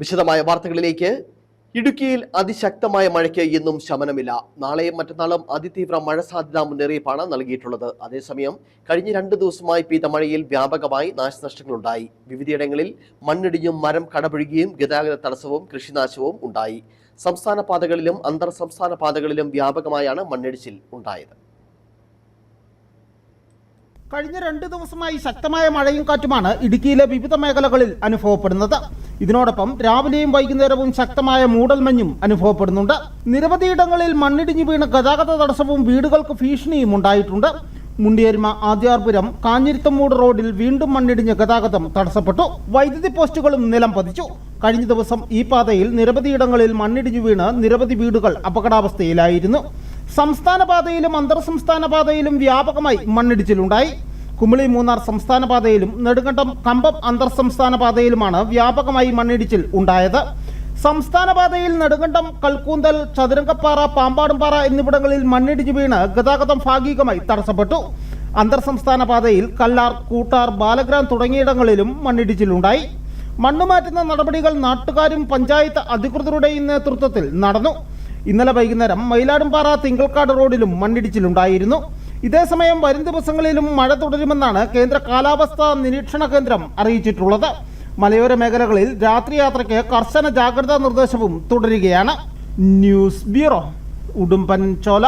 വിശദമായ വാർത്തകളിലേക്ക്. ഇടുക്കിയിൽ അതിശക്തമായ മഴയ്ക്ക് ഇന്നും ശമനമില്ല. നാളെയും മറ്റന്നാളും അതിതീവ്ര മഴ സാധ്യതാ മുന്നറിയിപ്പാണ് നൽകിയിട്ടുള്ളത്. അതേസമയം കഴിഞ്ഞ രണ്ട് ദിവസമായി പെയ്ത മഴയിൽ വ്യാപകമായി നാശനഷ്ടങ്ങളുണ്ടായി. വിവിധയിടങ്ങളിൽ മണ്ണിടിഞ്ഞും മരം കടപുഴുകിയും ഗതാഗത തടസ്സവും കൃഷിനാശവും ഉണ്ടായി. സംസ്ഥാന പാതകളിലും അന്തർ സംസ്ഥാന പാതകളിലും വ്യാപകമായാണ് മണ്ണിടിച്ചിൽ ഉണ്ടായത്. കഴിഞ്ഞ രണ്ട് ദിവസമായി ശക്തമായ മഴയും കാറ്റുമാണ് ഇടുക്കിയിലെ വിവിധ മേഖലകളിൽ അനുഭവപ്പെടുന്നത്. ഇതിനോടൊപ്പം രാവിലെയും വൈകുന്നേരവും ശക്തമായ മൂടൽമഞ്ഞും അനുഭവപ്പെടുന്നുണ്ട്. നിരവധിയിടങ്ങളിൽ മണ്ണിടിഞ്ഞു വീണ് ഗതാഗത തടസ്സവും വീടുകൾക്ക് ഭീഷണിയും ഉണ്ടായിട്ടുണ്ട്. മുണ്ടിയേരിമ ആദ്യാർപുരം കാഞ്ഞിരുത്തമ്മൂട് റോഡിൽ വീണ്ടും മണ്ണിടിഞ്ഞ് ഗതാഗതം തടസ്സപ്പെട്ടു. വൈദ്യുതി പോസ്റ്റുകളും നിലം പതിച്ചു. കഴിഞ്ഞ ദിവസം ഈ പാതയിൽ നിരവധിയിടങ്ങളിൽ മണ്ണിടിഞ്ഞു വീണ് നിരവധി വീടുകൾ അപകടാവസ്ഥയിലായിരുന്നു. സംസ്ഥാന പാതയിലും അന്തർ സംസ്ഥാന പാതയിലും വ്യാപകമായി മണ്ണിടിച്ചിലുണ്ടായി. കുമിളി മൂന്നാർ സംസ്ഥാന പാതയിലും നെടുങ്കണ്ടം കമ്പം അന്തർ സംസ്ഥാന പാതയിലുമാണ് വ്യാപകമായി മണ്ണിടിച്ചിൽ ഉണ്ടായത്. സംസ്ഥാന പാതയിൽ നെടുങ്കണ്ടം കൽക്കൂന്തൽ ചതുരംഗപ്പാറ പാമ്പാടുംപാറ എന്നിവിടങ്ങളിൽ മണ്ണിടിഞ്ഞു വീണ് ഗതാഗതം ഭാഗികമായി തടസ്സപ്പെട്ടു. അന്തർ സംസ്ഥാന പാതയിൽ കല്ലാർ കൂട്ടാർ ബാലഗ്രാം തുടങ്ങിയിടങ്ങളിലും മണ്ണിടിച്ചിലുണ്ടായി. മണ്ണുമാറ്റുന്ന നടപടികൾ നാട്ടുകാരും പഞ്ചായത്ത് അധികൃതരുടെയും നേതൃത്വത്തിൽ നടന്നു. ഇന്നലെ വൈകുന്നേരം മയിലാടുംപാറ തിങ്കൾക്കാട് റോഡിലും മണ്ണിടിച്ചിലുണ്ടായിരുന്നു. ഇതേസമയം വരും ദിവസങ്ങളിലും മഴ തുടരുമെന്നാണ് കേന്ദ്ര കാലാവസ്ഥാ നിരീക്ഷണ കേന്ദ്രം അറിയിച്ചിട്ടുള്ളത്. മലയോര മേഖലകളിൽ രാത്രി യാത്രയ്ക്ക് കർശന ജാഗ്രതാ നിർദ്ദേശവും തുടരുകയാണ്. ന്യൂസ് ബ്യൂറോ ഉടുമ്പൻ ചോല